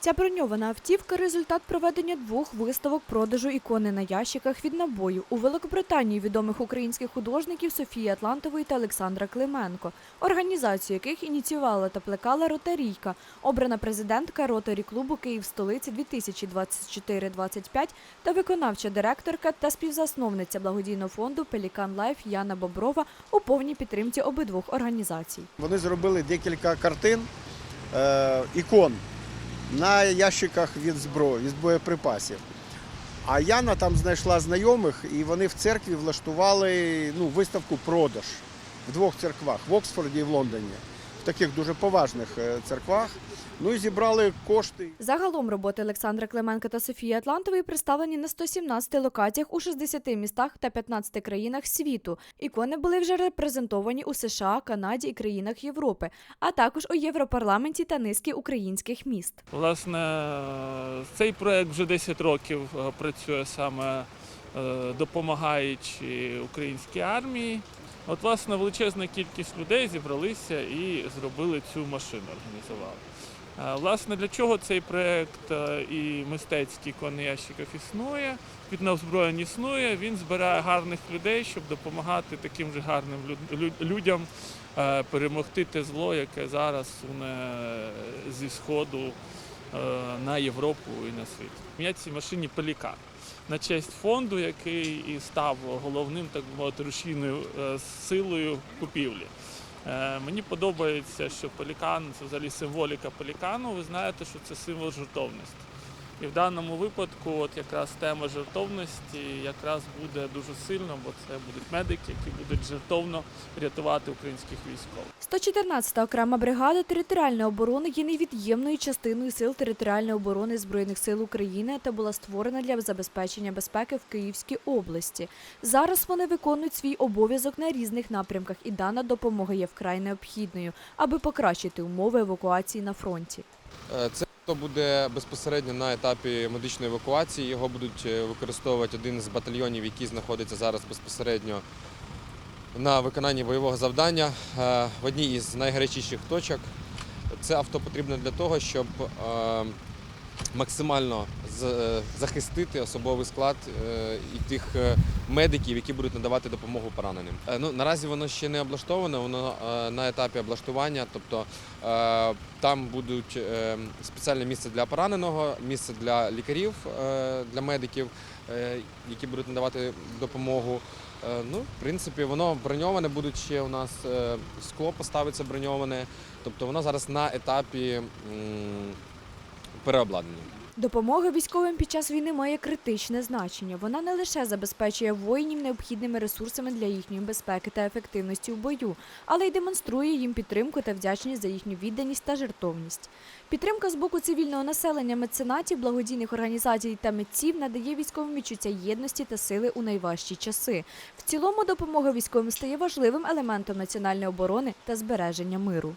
Ця броньована автівка результат проведення двох виставок продажу ікони на ящиках від набою. У Великобританії відомих українських художників Софії Атлантової та Олександра Клименко, організацію яких ініціювала та плекала Ротарійка, обрана президентка Ротарі клубу Київ столиці 2024-25 та виконавча директорка та співзасновниця благодійного фонду Пелікан Лайф Яна Боброва у повній підтримці обидвох організацій. Вони зробили декілька картин, е, ікон на ящиках від зброї, від боєприпасів. А Яна там знайшла знайомих, і вони в церкві влаштували ну, виставку продаж в двох церквах в Оксфорді і в Лондоні, в таких дуже поважних е, церквах. Ну і зібрали кошти. Загалом роботи Олександра Клименка та Софії Атлантової представлені на 117 локаціях у 60 містах та 15 країнах світу. Ікони були вже репрезентовані у США, Канаді і країнах Європи, а також у Європарламенті та низки українських міст. Власне, цей проект вже 10 років е, працює саме е, допомагаючи українській армії. От, власне, величезна кількість людей зібралися і зробили цю машину, організували. Е, Власне, для чого цей проект е, і мистецький ікони ящиків існує, під озброєнь існує, він збирає гарних людей, щоб допомагати таким же гарним людям е, перемогти те зло, яке зараз суне зі сходу е, на Європу і на світ. Я цій машині Пелікан на честь фонду, який і став головним, так мовити, рушійною е, силою купівлі. Е, Мені подобається, що пелікан це взагалі символіка пелікану. Ви знаєте, що це символ жертовності. І в даному випадку, от якраз тема жертовності якраз буде дуже сильно, бо це будуть медики, які будуть жертовно рятувати українських військових. 114-та окрема бригада територіальної оборони є невід'ємною частиною сил територіальної оборони Збройних сил України та була створена для забезпечення безпеки в Київській області. Зараз вони виконують свій обов'язок на різних напрямках, і дана допомога є вкрай необхідною, аби покращити умови евакуації на фронті. Е, Це авто буде безпосередньо на етапі медичної евакуації. Його будуть е, використовувати один з батальйонів, який знаходиться зараз безпосередньо на виконанні бойового завдання е, в одній із найгарячіших точок. Це авто потрібно для того, щоб е, максимально е, захистити особовий склад е, і тих е, медиків, які будуть надавати допомогу пораненим. Ну, наразі воно ще не облаштоване, воно на етапі облаштування, тобто там будуть спеціальне місце для пораненого, місце для лікарів, для медиків, які будуть надавати допомогу. Ну, в принципі, воно броньоване, будуть ще у нас скло поставиться броньоване. Тобто воно зараз на етапі переобладнання. Допомога військовим під час війни має критичне значення. Вона не лише забезпечує воїнів необхідними ресурсами для їхньої безпеки та ефективності у бою, але й демонструє їм підтримку та вдячність за їхню відданість та жертовність. Підтримка з боку цивільного населення, меценатів, благодійних організацій та митців надає військовим відчуття єдності та сили у найважчі часи. В цілому допомога військовим стає важливим елементом національної оборони та збереження миру.